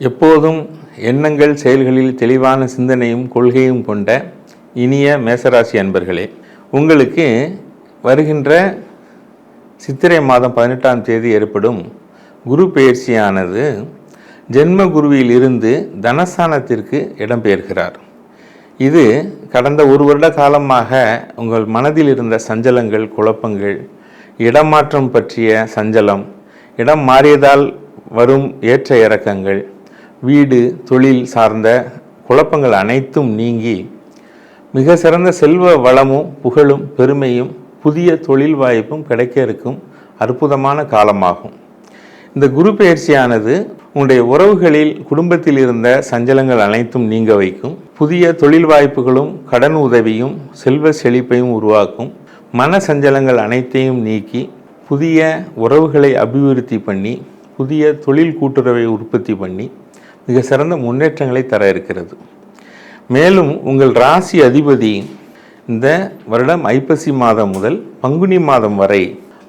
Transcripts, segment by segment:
எப்போதும் எண்ணங்கள் செயல்களில் தெளிவான சிந்தனையும் கொள்கையும் கொண்ட இனிய மேசராசி அன்பர்களே உங்களுக்கு வருகின்ற சித்திரை மாதம் பதினெட்டாம் தேதி ஏற்படும் குரு பெயர்ச்சியானது ஜென்ம குருவில் இருந்து தனஸ்தானத்திற்கு இடம்பெயர்கிறார். இது கடந்த ஒரு வருட காலமாக உங்கள் மனதில் இருந்த சஞ்சலங்கள் குழப்பங்கள் இடமாற்றம் பற்றிய சஞ்சலம் இடம் மாறியதால் வரும் ஏற்ற இறக்கங்கள் வீடு தொழில் சார்ந்த குழப்பங்கள் அனைத்தும் நீங்கி மிக சிறந்த செல்வ வளமும் புகழும் பெருமையும் புதிய தொழில் வாய்ப்பும் கிடைக்க இருக்கும் அற்புதமான காலமாகும். இந்த குரு பயிற்சியானது உங்களுடைய உறவுகளில் குடும்பத்தில் இருந்த சஞ்சலங்கள் அனைத்தும் நீங்க வைக்கும். புதிய தொழில் வாய்ப்புகளும் கடன் உதவியும் செல்வ செழிப்பையும் உருவாக்கும். மன சஞ்சலங்கள் அனைத்தையும் நீக்கி புதிய உறவுகளை அபிவிருத்தி பண்ணி புதிய தொழில் கூட்டுறவை உற்பத்தி பண்ணி மிக சிறந்த முன்னேற்றங்களை தர இருக்கிறது. மேலும் உங்கள் ராசி அதிபதி இந்த வருடம் ஐப்பசி மாதம் முதல் பங்குனி மாதம் வரை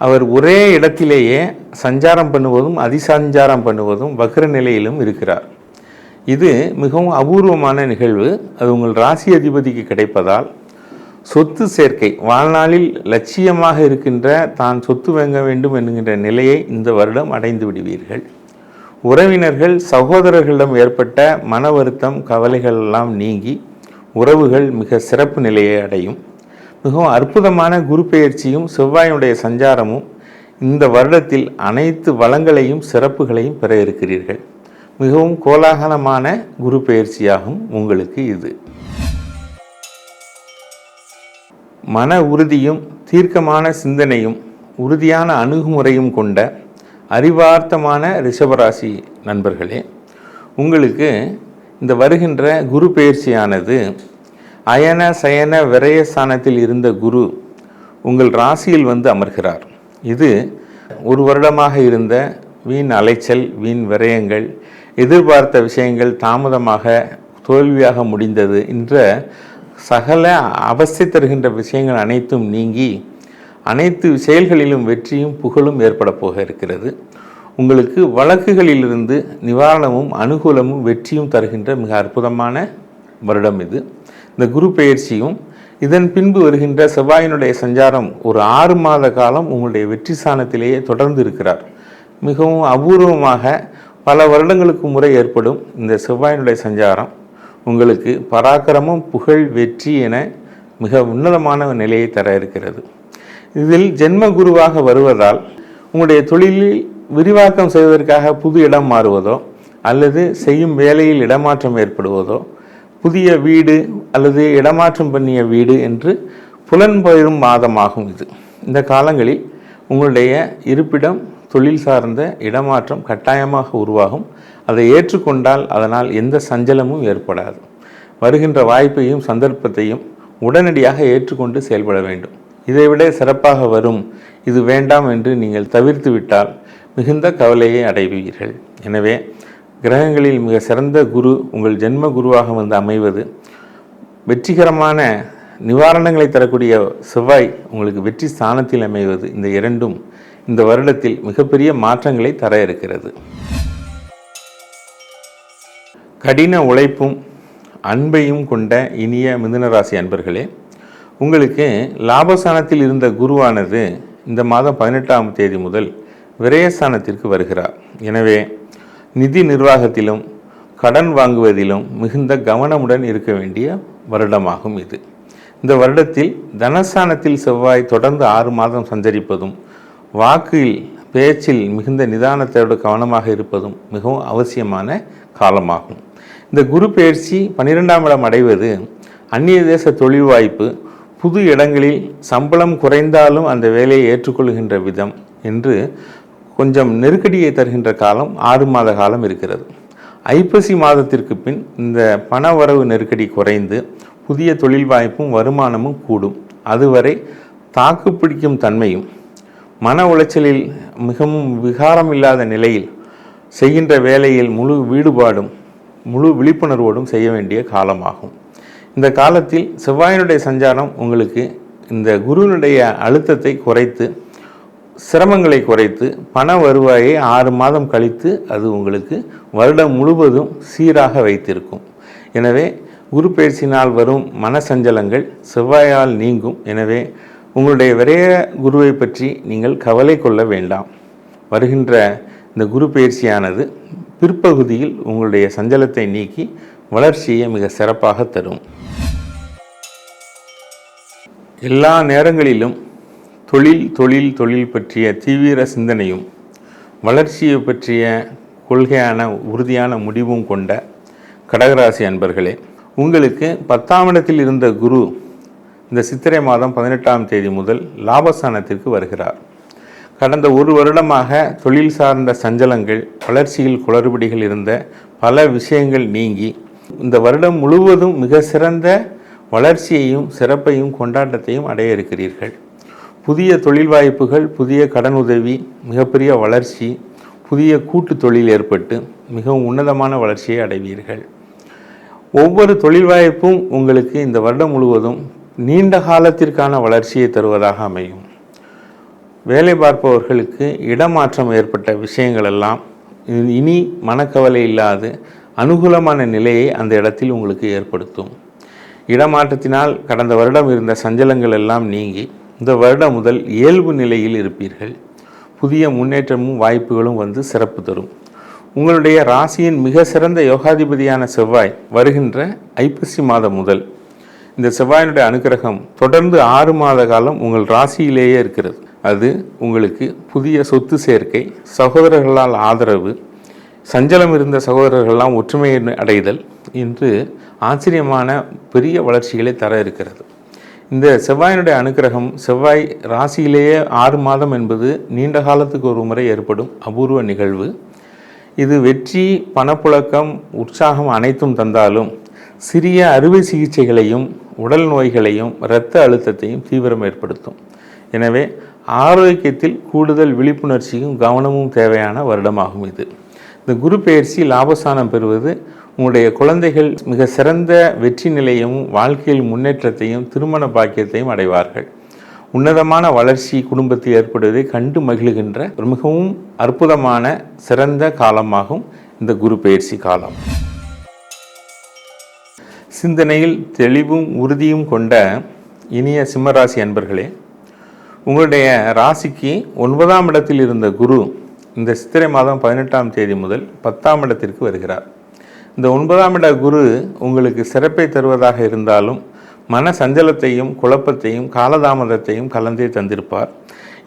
அவர் ஒரே இடத்திலேயே சஞ்சாரம் பண்ணுவதும் அதிசஞ்சாரம் பண்ணுவதும் வக்ர நிலையிலும் இருக்கிறார். இது மிகவும் அபூர்வமான நிகழ்வு. அது உங்கள் ராசி அதிபதிக்கு கிடைப்பதால் சொத்து சேர்க்கை வாழ்நாளில் லட்சியமாக இருக்கின்ற தான் சொத்து வாங்க வேண்டும் என்கின்ற நிலையை இந்த வருடம் அடைந்து விடுவீர்கள். உறவினர்கள் சகோதரர்களிடம் ஏற்பட்ட மன வருத்தம் கவலைகள் எல்லாம் நீங்கி உறவுகள் மிக சிறப்பு நிலையை அடையும். மிகவும் அற்புதமான குரு பெயர்ச்சியும் செவ்வாயினுடைய சஞ்சாரமும் இந்த வருடத்தில் அனைத்து வளங்களையும் சிறப்புகளையும் பெற இருக்கிறீர்கள். மிகவும் கோலாகலமான குரு பெயர்ச்சியாகும் உங்களுக்கு இது. மன உறுதியும் தீர்க்கமான சிந்தனையும் உறுதியான அணுகுமுறையும் கொண்ட அறிவார்த்தமான ரிஷபராசி நண்பர்களே உங்களுக்கு இந்த வருகின்ற குரு பெயர்ச்சியானது அயன சயன விரய ஸ்தானத்தில் இருந்த குரு உங்கள் ராசியில் வந்து அமர்கிறார். இது ஒரு வருடமாக இருந்த வீண் அலைச்சல் வீண் விரயங்கள் எதிர்பார்த்த விஷயங்கள் தாமதமாக தோல்வியாக முடிந்தது என்ற சகல அவஸ்தை தருகின்ற விஷயங்கள் அனைத்தும் நீங்கி அனைத்து செயல்களிலும் வெற்றியும் புகழும் ஏற்பட போக இருக்கிறது. உங்களுக்கு வழக்குகளிலிருந்து நிவாரணமும் அனுகூலமும் வெற்றியும் தருகின்ற மிக அற்புதமான வருடம் இது. இந்த குரு பயிற்சியும் இதன் பின்பு வருகின்ற செவ்வாயினுடைய சஞ்சாரம் ஒரு ஆறு மாத காலம் உங்களுடைய வெற்றி சாணத்திலேயே தொடர்ந்து இருக்கிறார். மிகவும் அபூர்வமாக பல வருடங்களுக்கு முறை ஏற்படும் இந்த செவ்வாயினுடைய சஞ்சாரம். உங்களுக்கு பராக்கிரமம் புகழ் வெற்றி என மிக உன்னதமான நிலையை தர இருக்கிறது. இதில் ஜென்ம குருவாக வருவதால் உங்களுடைய தொழிலில் விரிவாக்கம் செய்வதற்காக புது இடம் மாறுவதோ அல்லது செய்யும் வேலையில் இடமாற்றம் ஏற்படுவதோ புதிய வீடு அல்லது இடமாற்றம் பண்ணிய வீடு என்று புலன்பெயரும் மாதமாகும் இது. இந்த காலங்களில் உங்களுடைய இருப்பிடம் தொழில் சார்ந்த இடமாற்றம் கட்டாயமாக உருவாகும். அதை ஏற்றுக்கொண்டால் அதனால் எந்த சஞ்சலமும் ஏற்படாது. வருகின்ற வாய்ப்பையும் சந்தர்ப்பத்தையும் உடனடியாக ஏற்றுக்கொண்டு செயல்பட வேண்டும். இதைவிட சிறப்பாக வரும். இது வேண்டாம் என்று நீங்கள் தவிர்த்து விட்டால் மிகுந்த கவலையை அடைவீர்கள். எனவே கிரகங்களில் மிக சிறந்த குரு உங்கள் ஜென்ம குருவாக வந்து அமைவது வெற்றிகரமான நிவாரணங்களை தரக்கூடிய செவ்வாய் உங்களுக்கு வெற்றி ஸ்தானத்தில் அமைவது இந்த இரண்டும் இந்த வருடத்தில் மிகப்பெரிய மாற்றங்களை தர இருக்கிறது. கடின உழைப்பும் அன்பையும் கொண்ட இனிய மிதுனராசி அன்பர்களே உங்களுக்கு லாபஸ்தானத்தில் இருந்த குருவானது இந்த மாதம் பதினெட்டாம் தேதி முதல் விரயஸ்தானத்திற்கு வருகிறார். எனவே நிதி நிர்வாகத்திலும் கடன் வாங்குவதிலும் மிகுந்த கவனமுடன் இருக்க வேண்டிய வருடமாகும் இது. இந்த வருடத்தில் தனஸ்தானத்தில் செவ்வாய் தொடர்ந்து ஆறு மாதம் சஞ்சரிப்பதும் வாக்கில் பேச்சில் மிகுந்த நிதானத்தோடு கவனமாக இருப்பதும் மிகவும் அவசியமான காலமாகும். இந்த குரு பயிற்சி பன்னிரெண்டாம் இடம் அடைவது அந்நிய தேச தொழில் வாய்ப்பு புது இடங்களில் சம்பளம் குறைந்தாலும் அந்த வேலையை ஏற்றுக்கொள்கின்ற விதம் என்று கொஞ்சம் நெருக்கடியை தருகின்ற காலம் ஆறு மாத காலம் இருக்கிறது. ஐப்பசி மாதத்திற்கு பின் இந்த பணவரவு நெருக்கடி குறைந்து புதிய தொழில் வாய்ப்பும் வருமானமும் கூடும். அதுவரை தாக்கு பிடிக்கும் தன்மையும் மன உளைச்சலில் மிகவும் விகாரம் இல்லாத நிலையில் செய்கின்ற வேலையில் முழு ஈடுபாடும் முழு விழிப்புணர்வோடும் செய்ய வேண்டிய காலமாகும். இந்த காலத்தில் செவ்வாயினுடைய சஞ்சாரம் உங்களுக்கு இந்த குருவினுடைய அழுத்தத்தை குறைத்து சிரமங்களை குறைத்து பண வருவாயை ஆறு மாதம் கழித்து அது உங்களுக்கு வருடம் முழுவதும் சீராக வைத்திருக்கும். எனவே குரு பயிற்சியினால் வரும் மனசஞ்சலங்கள் செவ்வாயால் நீங்கும். எனவே உங்களுடைய விரைய குருவை பற்றி நீங்கள் கவலை கொள்ள வேண்டாம். வருகின்ற இந்த குரு பயிற்சியானது பிற்பகுதியில் உங்களுடைய சஞ்சலத்தை நீக்கி வளர்ச்சியை மிக சிறப்பாக தரும். எல்லா நேரங்களிலும் தொழில் தொழில் தொழில் பற்றிய தீவிர சிந்தனையும் வளர்ச்சியை பற்றிய கொள்கையான உறுதியான முடிவும் கொண்ட கடகராசி அன்பர்களே உங்களுக்கு பத்தாம் இடத்தில் இருந்த குரு இந்த சித்திரை மாதம் பதினெட்டாம் தேதி முதல் லாபஸ்தானத்திற்கு வருகிறார். கடந்த ஒரு வருடமாக தொழில் சார்ந்த சஞ்சலங்கள் வளர்ச்சியில் குளறுபடிகள் இருந்த பல விஷயங்கள் நீங்கி இந்த வருடம் முழுவதும் மிக சிறந்த வளர்ச்சியையும் சிறப்பையும் கொண்டாட்டத்தையும் அடைய இருக்கிறீர்கள். புதிய தொழில் வாய்ப்புகள் புதிய கடன் உதவி மிகப்பெரிய வளர்ச்சி புதிய கூட்டு தொழில் ஏற்பட்டு மிகவும் உன்னதமான வளர்ச்சியை அடைவீர்கள். ஒவ்வொரு தொழில் வாய்ப்பும் உங்களுக்கு இந்த வருடம் முழுவதும் நீண்ட காலத்திற்கான வளர்ச்சியை தருவதாக அமையும். வேலை பார்ப்பவர்களுக்கு இடமாற்றம் ஏற்பட்ட விஷயங்கள் எல்லாம் இனி மனக்கவலை இல்லாது அனுகூலமான நிலையை அந்த இடத்தில் உங்களுக்கு ஏற்படுத்தும். இடமாற்றத்தினால் கடந்த வருடம் இருந்த சஞ்சலங்கள் எல்லாம் நீங்கி இந்த வருடம் முதல் இயல்பு நிலையில் இருப்பீர்கள். புதிய முன்னேற்றமும் வாய்ப்புகளும் வந்து சிறப்பு தரும். உங்களுடைய ராசியின் மிக சிறந்த யோகாதிபதியான செவ்வாய் வருகின்ற ஐப்பசி மாதம் முதல் இந்த செவ்வாயினுடைய அனுகிரகம் தொடர்ந்து ஆறு மாத காலம் உங்கள் ராசியிலேயே இருக்கிறது. அது உங்களுக்கு புதிய சொத்து சேர்க்கை சகோதரர்களால் ஆதரவு சஞ்சலம் இருந்த சகோதரர்கள்லாம் ஒற்றுமை அடைதல் இன்று ஆச்சரியமான பெரிய வளர்ச்சிகளை தர இருக்கிறது. இந்த செவ்வாயினுடைய அனுக்கிரகம் செவ்வாய் ராசியிலேயே ஆறு மாதம் என்பது நீண்ட காலத்துக்கு ஒரு முறை ஏற்படும் அபூர்வ நிகழ்வு. இது வெற்றி பணப்புழக்கம் உற்சாகம் அனைத்தும் தந்தாலும் சிறிய அறுவை சிகிச்சைகளையும் உடல் நோய்களையும் இரத்த அழுத்தத்தையும் தீவிரம் ஏற்படுத்தும். எனவே ஆரோக்கியத்தில் கூடுதல் விழிப்புணர்ச்சியும் கவனமும் தேவையான வருடமாகும் இது. இந்த குரு பெயர்ச்சி லாபஸ்தானம் பெறுவது உங்களுடைய குழந்தைகள் மிக சிறந்த வெற்றி நிலையும் வாழ்க்கையில் முன்னேற்றத்தையும் திருமண பாக்கியத்தையும் அடைவார்கள். உன்னதமான வளர்ச்சி குடும்பத்தில் ஏற்படுவதை கண்டு மகிழ்கின்ற ஒரு மிகவும் அற்புதமான சிறந்த காலமாகும் இந்த குரு பெயர்ச்சி காலம். சிந்தனையில் தெளிவும் உறுதியும் கொண்ட இனிய சிம்மராசி அன்பர்களே உங்களுடைய ராசிக்கு ஒன்பதாம் இடத்தில் இருந்த குரு இந்த சித்திரை மாதம் பதினெட்டாம் தேதி முதல் பத்தாம் இடத்திற்கு வருகிறார். இந்த ஒன்பதாம் இட குரு உங்களுக்கு சிறப்பை தருவதாக இருந்தாலும் மன சஞ்சலத்தையும் குழப்பத்தையும் காலதாமதத்தையும் கலந்தே தந்திருப்பார்.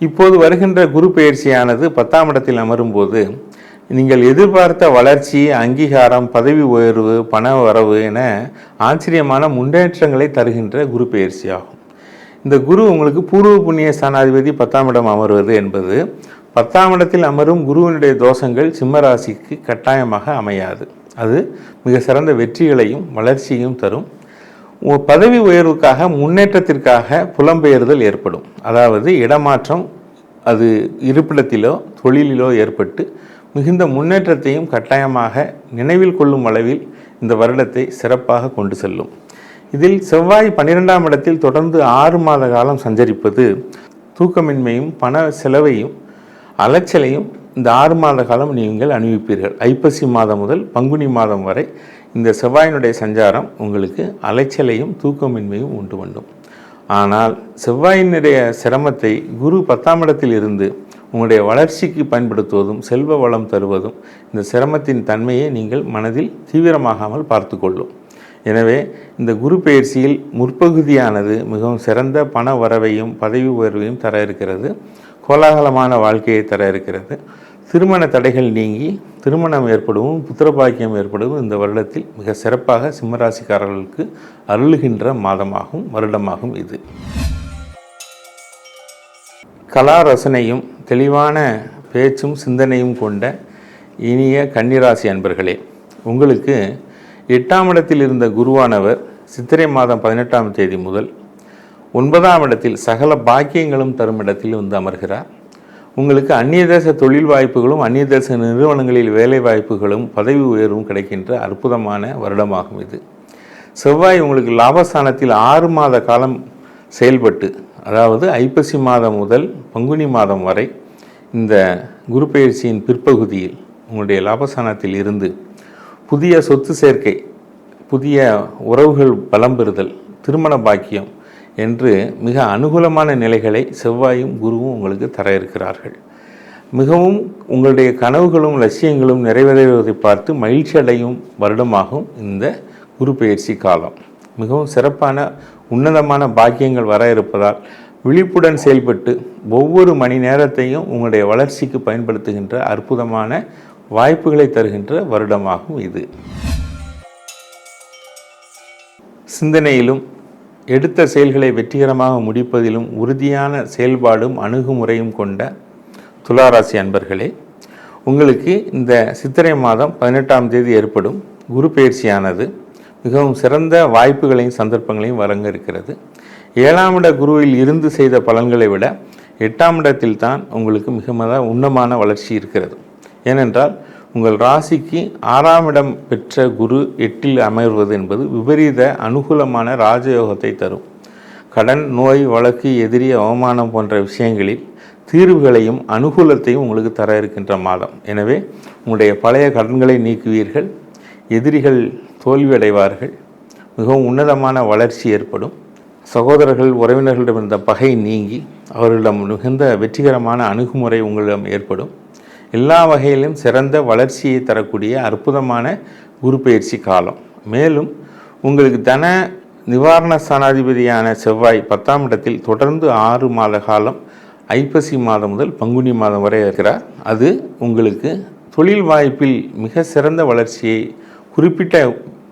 இப்போது வருகின்ற குரு பயிற்சியானது பத்தாம் இடத்தில் அமரும்போது நீங்கள் எதிர்பார்த்த வளர்ச்சி அங்கீகாரம் பதவி உயர்வு பண வரவு என ஆச்சரியமான முன்னேற்றங்களை தருகின்ற குரு பயிற்சியாகும் இந்த குரு உங்களுக்கு பூர்வ புண்ணிய ஸ்தானாதிபதி பத்தாம் இடம் அமர்வது என்பது பத்தாம் இடத்தில் அமரும் குருவினுடைய தோஷங்கள் சிம்மராசிக்கு கட்டாயமாக அமையாது. அது மிக சிறந்த வெற்றிகளையும் வளர்ச்சியையும் தரும். பதவி உயர்வுக்காக முன்னேற்றத்திற்காக புலம்பெயர்தல் ஏற்படும். அதாவது இடமாற்றம் அது இருப்பிடத்திலோ தொழிலிலோ ஏற்பட்டு மிகுந்த முன்னேற்றத்தையும் கட்டாயமாக நினைவில் கொள்ளும் அளவில் இந்த வருடத்தை சிறப்பாக கொண்டு செல்லும். இதில் செவ்வாய் பன்னிரெண்டாம் இடத்தில் தொடர்ந்து ஆறு மாத காலம் சஞ்சரிப்பது தூக்கமின்மையும் பண செலவையும் அலைச்சலையும் இந்த ஆறு மாத காலம் நீங்கள் அணிவிப்பீர்கள். ஐப்பசி மாதம் முதல் பங்குனி மாதம் வரை இந்த செவ்வாயினுடைய சஞ்சாரம் உங்களுக்கு அலைச்சலையும் தூக்கமின்மையும் உண்டு பண்ணும். ஆனால் செவ்வாயினுடைய சிரமத்தை குரு பத்தாம் இடத்தில் இருந்து உங்களுடைய வளர்ச்சிக்கு பயன்படுத்துவதும் செல்வ வளம் தருவதும் இந்த சிரமத்தின் தன்மையை நீங்கள் மனதில் தீவிரமாகாமல் பார்த்து கொள்ளும். எனவே இந்த குரு பயிற்சியில் முற்பகுதியானது மிகவும் சிறந்த பண வரவையும் பதவி உயர்வையும் தர இருக்கிறது. கோலாகலமான வாழ்க்கையை தர இருக்கிறது. திருமண தடைகள் நீங்கி திருமணம் ஏற்படவும் புத்திரபாக்கியம் ஏற்படவும் இந்த வருடத்தில் மிக சிறப்பாக சிம்மராசிக்காரர்களுக்கு அருளுகின்ற மாதமாகும் வருடமாகும் இது. கலா ரசனையும் தெளிவான பேச்சும் சிந்தனையும் கொண்ட இனிய கன்னிராசி அன்பர்களே உங்களுக்கு எட்டாம் இடத்தில் இருந்த குருவானவர் சித்திரை மாதம் பதினெட்டாம் தேதி முதல் ஒன்பதாம் இடத்தில் சகல பாக்கியங்களும் தரும் இடத்தில் வந்து அமர்கிறார். உங்களுக்கு அந்நிய தேச தொழில் வாய்ப்புகளும் அந்நிய தேச நிறுவனங்களில் வேலை வாய்ப்புகளும் பதவி உயர்வும் கிடைக்கின்ற அற்புதமான வருடமாகும் இது. செவ்வாய் உங்களுக்கு லாபஸ்தானத்தில் ஆறு மாத காலம் செயல்பட்டு அதாவது ஐப்பசி மாதம் முதல் பங்குனி மாதம் வரை இந்த குரு பயிற்சியின் பிற்பகுதியில் உங்களுடைய லாபஸ்தானத்தில் இருந்து புதிய சொத்து சேர்க்கை புதிய உறவுகள் பலம் பெறுதல் திருமண பாக்கியம் என்று மிக அனுகூலமான நிலைகளை செவ்வாயும் குருவும் உங்களுக்கு தர இருக்கிறார்கள் மிகவும் உங்களுடைய கனவுகளும் லட்சியங்களும் நிறைவேறுவதை பார்த்து மகிழ்ச்சி அடையும் வருடமாகும் இந்த குரு பயிற்சி காலம். மிகவும் சிறப்பான உன்னதமான பாக்கியங்கள் வர இருப்பதால் விழிப்புடன் செயல்பட்டு ஒவ்வொரு மணி நேரத்தையும் உங்களுடைய வளர்ச்சிக்கு பயன்படுத்துகின்ற அற்புதமான வாய்ப்புகளை தருகின்ற வருடமாகும் இது. சிந்தனையிலும் எடுத்த செயல்களை வெற்றிகரமாக முடிப்பதிலும் உறுதியான செயல்பாடும் அணுகுமுறையும் கொண்ட துளாராசி அன்பர்களே உங்களுக்கு இந்த சித்திரை மாதம் பதினெட்டாம் தேதி ஏற்படும் குரு பயிற்சியானது மிகவும் சிறந்த வாய்ப்புகளையும் சந்தர்ப்பங்களையும் வழங்க இருக்கிறது. ஏழாம் இட குருவில் இருந்து செய்த பலன்களை விட எட்டாம் இடத்தில் தான் உங்களுக்கு மிக மத உன்னமான வளர்ச்சி இருக்கிறது. ஏனென்றால் உங்கள் ராசிக்கு ஆறாம் இடம் பெற்ற குரு எட்டில் அமர்வது என்பது விபரீத அனுகூலமான ராஜயோகத்தை தரும். கடன் நோய் வழக்கு எதிரி அவமானம் போன்ற விஷயங்களில் தீர்வுகளையும் அனுகூலத்தையும் உங்களுக்கு தர இருக்கின்ற மாதம். எனவே உங்களுடைய பழைய கடன்களை நீக்குவீர்கள். எதிரிகள் தோல்வியடைவார்கள். மிகவும் உன்னதமான வளர்ச்சி ஏற்படும். சகோதரர்கள் உறவினர்களிடம் இருந்த பகை நீங்கி அவர்களிடம் மிகுந்த வெற்றிகரமான அணுகுமுறை உங்களிடம் ஏற்படும். எல்லா வகையிலும் சிறந்த வளர்ச்சியை தரக்கூடிய அற்புதமான குரு பயிற்சி காலம். மேலும் உங்களுக்கு தன நிவாரண சனாதிபதியான செவ்வாய் பத்தாம் இடத்தில் தொடர்ந்து ஆறு மாத காலம் ஐப்பசி மாதம் முதல் பங்குனி மாதம் வரை இருக்கிறார். அது உங்களுக்கு தொழில் வாய்ப்பில் மிக சிறந்த வளர்ச்சியை குறிப்பிட்ட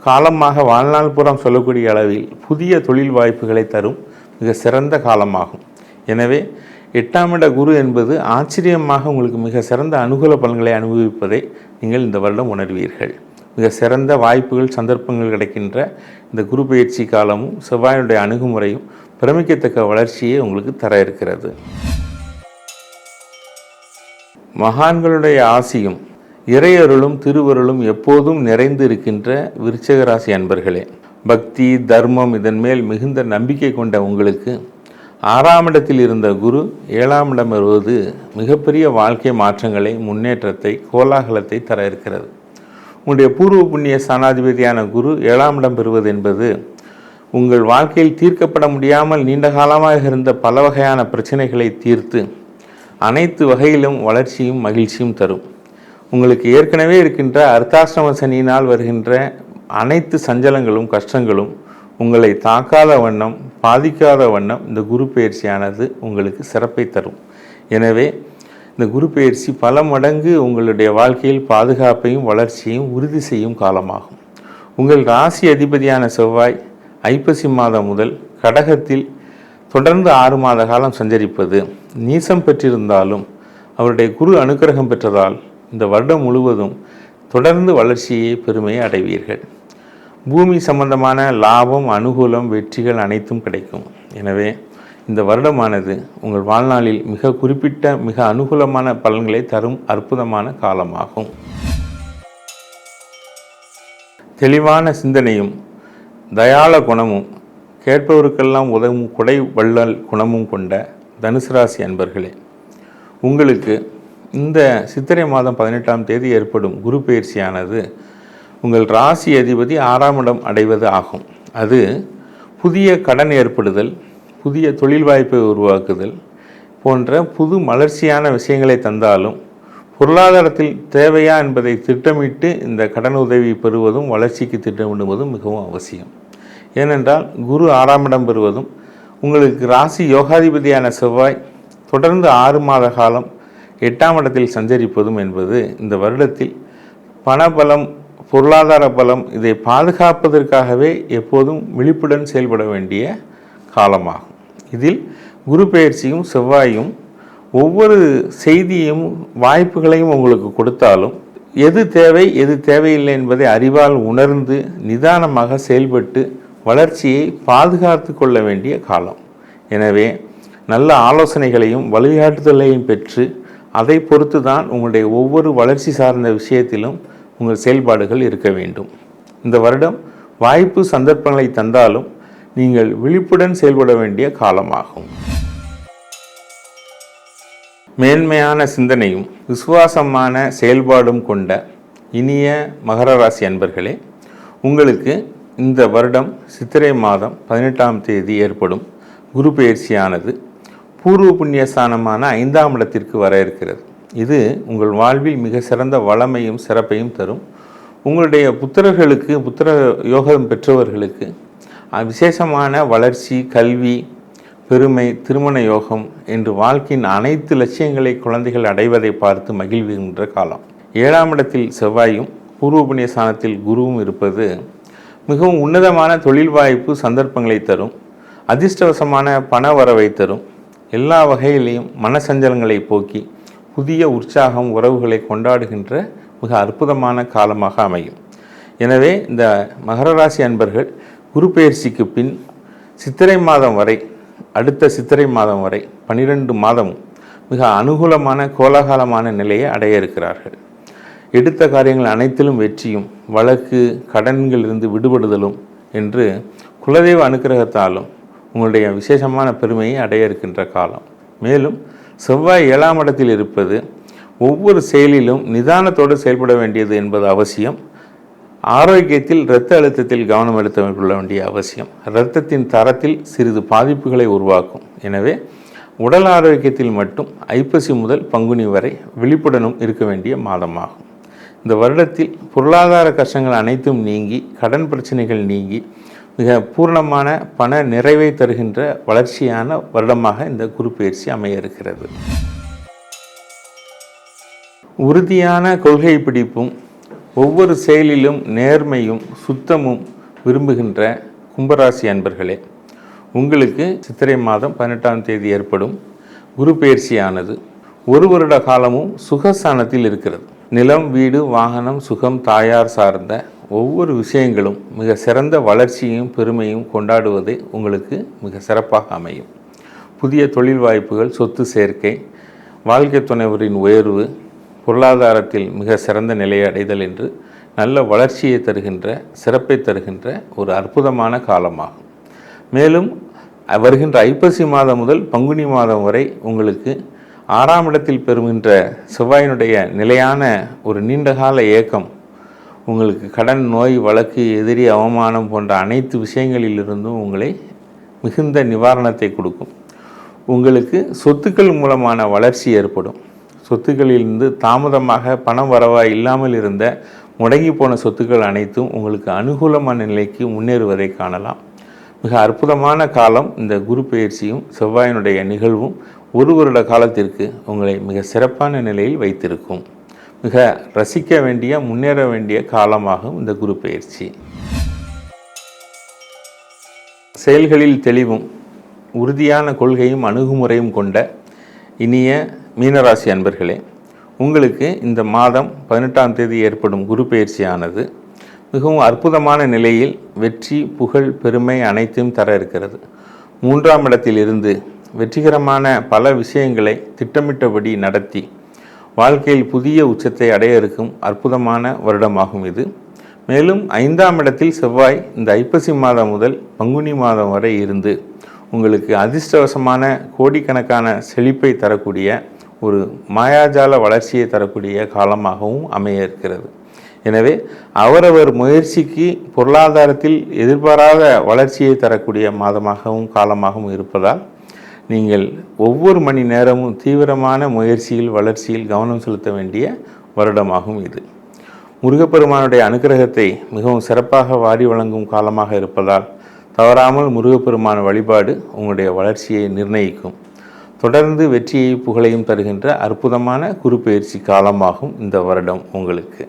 காலமாக வாழ்நாள் புறம் சொல்லக்கூடிய அளவில் புதிய தொழில் வாய்ப்புகளை தரும் மிக சிறந்த காலமாகும். எனவே எட்டாம் இட குரு என்பது ஆச்சரியமாக உங்களுக்கு மிக சிறந்த அனுகூல பலன்களை அனுபவிப்பதை நீங்கள் இந்த வருடம் உணர்வீர்கள். மிக சிறந்த வாய்ப்புகள் சந்தர்ப்பங்கள் கிடைக்கின்ற இந்த குரு பயிற்சி காலமும் செவ்வாயினுடைய அணுகுமுறையும் பிரமிக்கத்தக்க வளர்ச்சியை உங்களுக்கு தர இருக்கிறது. மகான்களுடைய ஆசியும் இறையருளும் திருவருளும் எப்போதும் நிறைந்து இருக்கின்ற விருச்சகராசி அன்பர்களே பக்தி தர்மம் இதன் மேல் மிகுந்த நம்பிக்கை கொண்ட உங்களுக்கு ஆறாம் இடத்தில் இருந்த குரு ஏழாம் இடம் வருவது மிகப்பெரிய வாழ்க்கை மாற்றங்களை முன்னேற்றத்தை கோலாகலத்தை தர இருக்கிறது. உங்களுடைய பூர்வ புண்ணிய ஸ்தானாதிபதியான குரு ஏழாம் இடம் பெறுவது என்பது உங்கள் வாழ்க்கையில் தீர்க்கப்பட முடியாமல் நீண்ட காலமாக இருந்த பல வகையான பிரச்சனைகளை தீர்த்து அனைத்து வகையிலும் வளர்ச்சியும் மகிழ்ச்சியும் தரும். உங்களுக்கு ஏற்கனவே இருக்கின்ற அர்த்தாசிரம சனியினால் வருகின்ற அனைத்து சஞ்சலங்களும் கஷ்டங்களும் உங்களை தாக்காத வண்ணம் பாதிக்காத வண்ணம் இந்த குரு பயிற்சியானது உங்களுக்கு சிறப்பை தரும். எனவே இந்த குரு பயிற்சி பல மடங்கு உங்களுடைய வாழ்க்கையில் பாதுகாப்பையும் வளர்ச்சியையும் உறுதி செய்யும் காலமாகும். உங்கள் ராசி அதிபதியான செவ்வாய் ஐப்பசி மாதம் முதல் கடகத்தில் தொடர்ந்து ஆறு மாத காலம் சஞ்சரிப்பது நீசம் பெற்றிருந்தாலும் அவருடைய குரு அனுக்கிரகம் பெற்றதால் இந்த வருடம் முழுவதும் தொடர்ந்து வளர்ச்சியை பெருமையை அடைவீர்கள். பூமி சம்பந்தமான லாபம் அனுகூலம் வெற்றிகள் அனைத்தும் கிடைக்கும். எனவே இந்த வருடமானது உங்கள் வாழ்நாளில் மிக குறிப்பிட்ட மிக அனுகூலமான பலன்களை தரும் அற்புதமான காலமாகும். தெளிவான சிந்தனையும் தயால குணமும் கேட்பவருக்கெல்லாம் உதவும் குடை வள்ளல் குணமும் கொண்ட தனுசு ராசி அன்பர்களே உங்களுக்கு இந்த சித்திரை மாதம் பதினெட்டாம் தேதி ஏற்படும் குரு பயிற்சியானது உங்கள் ராசி அதிபதி ஆறாம் இடம் அடைவது ஆகும். அது புதிய கடன் ஏற்படுதல் புதிய தொழில் வாய்ப்பை உருவாக்குதல் போன்ற புது மலர்ச்சியான விஷயங்களை தந்தாலும் பொருளாதாரத்தில் தேவையா என்பதை திட்டமிட்டு இந்த கடன் உதவி பெறுவதும் வளர்ச்சிக்கு திட்டமிடுவதும் மிகவும் அவசியம். ஏனென்றால் குரு ஆறாம் இடம் பெறுவதும் உங்களுக்கு ராசி யோகாதிபதியான செவ்வாய் தொடர்ந்து ஆறு மாத காலம் எட்டாம் இடத்தில் சஞ்சரிப்பதும் என்பது இந்த வருடத்தில் பணபலம் பொருளாதார பலம் இதை பாதுகாப்பதற்காகவே எப்போதும் விழிப்புடன் செயல்பட வேண்டிய காலமாகும். இதில் குரு பயிற்சியும் செவ்வாயும் ஒவ்வொரு செய்தியும் வாய்ப்புகளையும் உங்களுக்கு கொடுத்தாலும் எது தேவை எது தேவையில்லை என்பதை அறிவால் உணர்ந்து நிதானமாக செயல்பட்டு வளர்ச்சியை பாதுகாத்து கொள்ள வேண்டிய காலம். எனவே நல்ல ஆலோசனைகளையும் வழிகாட்டுதலையும் பெற்று அதை பொறுத்து தான் உங்களுடைய ஒவ்வொரு வளர்ச்சி சார்ந்த விஷயத்திலும் உங்கள் செயல்பாடுகள் இருக்க வேண்டும். இந்த வருடம் வாய்ப்பு சந்தர்ப்பங்களை தந்தாலும் நீங்கள் விழிப்புடன் செயல்பட வேண்டிய காலமாகும். மேன்மையான சிந்தனையும் விசுவாசமான செயல்பாடும் கொண்ட இனிய மகர ராசி அன்பர்களே உங்களுக்கு இந்த வருடம் சித்திரை மாதம் பதினெட்டாம் தேதி ஏற்படும் குரு பயிற்சியானது பூர்வ புண்ணியஸ்தானமான ஐந்தாம் இடத்திற்கு வர இருக்கிறது. இது உங்கள் வாழ்வில் மிக சிறந்த வளமையும் சிறப்பையும் தரும். உங்களுடைய புத்திரர்களுக்கு புத்திர யோகம் பெற்றவர்களுக்கு விசேஷமான வளர்ச்சி கல்வி பெருமை திருமண யோகம் என்று வாழ்க்கையின் அனைத்து லட்சியங்களை குழந்தைகள் அடைவதை பார்த்து மகிழ்வுகின்ற காலம். ஏழாம் இடத்தில் செவ்வாயும் பூர்வ ஸ்தானத்தில் குருவும் இருப்பது மிகவும் உன்னதமான தொழில் வாய்ப்பு சந்தர்ப்பங்களை தரும். அதிர்ஷ்டவசமான பண வரவை தரும். எல்லா வகையிலையும் மனசஞ்சலங்களை போக்கி புதிய உற்சாகம் உறவுகளை கொண்டாடுகின்ற மிக அற்புதமான காலமாக அமையும். எனவே இந்த மகர ராசி அன்பர்கள் குரு பின் சித்திரை மாதம் வரை அடுத்த சித்திரை மாதம் வரை பனிரெண்டு மாதமும் மிக அனுகூலமான கோலாகலமான நிலையை அடைய இருக்கிறார்கள். எடுத்த காரியங்கள் அனைத்திலும் வெற்றியும் வழக்கு கடன்களிலிருந்து விடுபடுதலும் என்று குலதெய்வ அனுக்கிரகத்தாலும் உங்களுடைய விசேஷமான பெருமையை அடைய இருக்கின்ற காலம். மேலும் செவ்வாய் ஏழாம் இடத்தில் இருப்பது ஒவ்வொரு செயலிலும் நிதானத்தோடு செயல்பட வேண்டியது என்பது அவசியம். ஆரோக்கியத்தில் இரத்த அழுத்தத்தில் கவனம் எடுத்து கொள்ள வேண்டிய அவசியம். இரத்தத்தின் தரத்தில் சிறிது பாதிப்புகளை உருவாக்கும். எனவே உடல் ஆரோக்கியத்தில் மட்டும் ஐப்பசி முதல் பங்குனி வரை விழிப்புடனும் இருக்க வேண்டிய மாதமாகும். இந்த வருடத்தில் பொருளாதார கஷ்டங்கள் அனைத்தும் நீங்கி கடன் பிரச்சனைகள் நீங்கி மிக பூர்ணமான பண நிறைவை தருகின்ற வளர்ச்சியான வருடமாக இந்த குரு பயிற்சி அமைய இருக்கிறது உறுதியான கொள்கை பிடிப்பும் ஒவ்வொரு செயலிலும் நேர்மையும் சுத்தமும் விரும்புகின்ற கும்பராசி அன்பர்களே உங்களுக்கு சித்திரை மாதம் பதினெட்டாம் தேதி ஏற்படும் குரு பயிற்சியானது ஒரு வருட காலமும் சுகஸ்தானத்தில் இருக்கிறது. நிலம் வீடு வாகனம் சுகம் தாயார் சார்ந்த ஒவ்வொரு விஷயங்களும் மிக சிறந்த வளர்ச்சியும் பெருமையும் கொண்டாடுவதே உங்களுக்கு மிக சிறப்பாக அமையும். புதிய தொழில் வாய்ப்புகள் சொத்து சேர்க்கை வாழ்க்கை துணைவரின் உயர்வு பொருளாதாரத்தில் மிக சிறந்த நிலையை அடைதல் என்று நல்ல வளர்ச்சியை தருகின்ற சிறப்பை தருகின்ற ஒரு அற்புதமான காலமாகும். மேலும் வருகின்ற ஐப்பசி மாதம் முதல் பங்குனி மாதம் வரை உங்களுக்கு ஆறாம் இடத்தில் பெறுகின்ற செவ்வாயினுடைய நிலையான ஒரு நீண்டகால ஏக்கம் உங்களுக்கு கடன் நோய் வழக்கு எதிரி அவமானம் போன்ற அனைத்து விஷயங்களிலிருந்தும் உங்களை மிகுந்த நிவாரணத்தை கொடுக்கும். உங்களுக்கு சொத்துக்கள் மூலமான வளர்ச்சி ஏற்படும். சொத்துக்களிலிருந்து தாமதமாக பணம் வரவா இல்லாமல் இருந்த முடங்கி போன சொத்துக்கள் அனைத்தும் உங்களுக்கு அனுகூலமான நிலைக்கு முன்னேறுவதை காணலாம். மிக அற்புதமான காலம் இந்த குரு பயிற்சியும் செவ்வாயினுடைய நிகழ்வும் ஒரு வருட காலத்திற்கு உங்களை மிக சிறப்பான நிலையில் வைத்திருக்கும். மிக ரசிக்க வேண்டிய முன்னேற வேண்டிய காலமாகும் இந்த குரு பயிற்சி. செயல்களில் தெளிவும் உறுதியான கொள்கையும் அணுகுமுறையும் கொண்ட இனிய மீனராசி அன்பர்களே உங்களுக்கு இந்த மாதம் பதினெட்டாம் தேதி ஏற்படும் குரு பயிற்சியானது மிகவும் அற்புதமான நிலையில் வெற்றி புகழ் பெருமை அனைத்தையும் தர இருக்கிறது. மூன்றாம் இடத்தில் இருந்து வெற்றிகரமான பல விஷயங்களை திட்டமிட்டபடி நடத்தி வாழ்க்கையில் புதிய உச்சத்தை அடைய இருக்கும் அற்புதமான வருடமாகும் இது. மேலும் ஐந்தாம் இடத்தில் செவ்வாய் இந்த ஐப்பசி மாதம் முதல் பங்குனி மாதம் வரை இருந்து உங்களுக்கு அதிர்ஷ்டவசமான கோடிக்கணக்கான செழிப்பை தரக்கூடிய ஒரு மாயாஜால வளர்ச்சியை தரக்கூடிய காலமாகவும் அமைய இருக்கிறது எனவே அவரவர் முயற்சிக்கு பொருளாதாரத்தில் எதிர்பாராத வளர்ச்சியை தரக்கூடிய மாதமாகவும் காலமாகவும் இருப்பதால் நீங்கள் ஒவ்வொரு மணி நேரமும் தீவிரமான முயற்சியில் வளர்ச்சியில் கவனம் செலுத்த வேண்டிய வருடமாகும் இது. முருகப்பெருமானுடைய அனுகிரகத்தை மிகவும் சிறப்பாக வாரி வழங்கும் காலமாக இருப்பதால் தவறாமல் முருகப்பெருமான வழிபாடு உங்களுடைய வளர்ச்சியை நிர்ணயிக்கும். தொடர்ந்து வெற்றியை புகழையும் தருகின்ற அற்புதமான குறுப்பெயர்ச்சி காலமாகும் இந்த வருடம் உங்களுக்கு.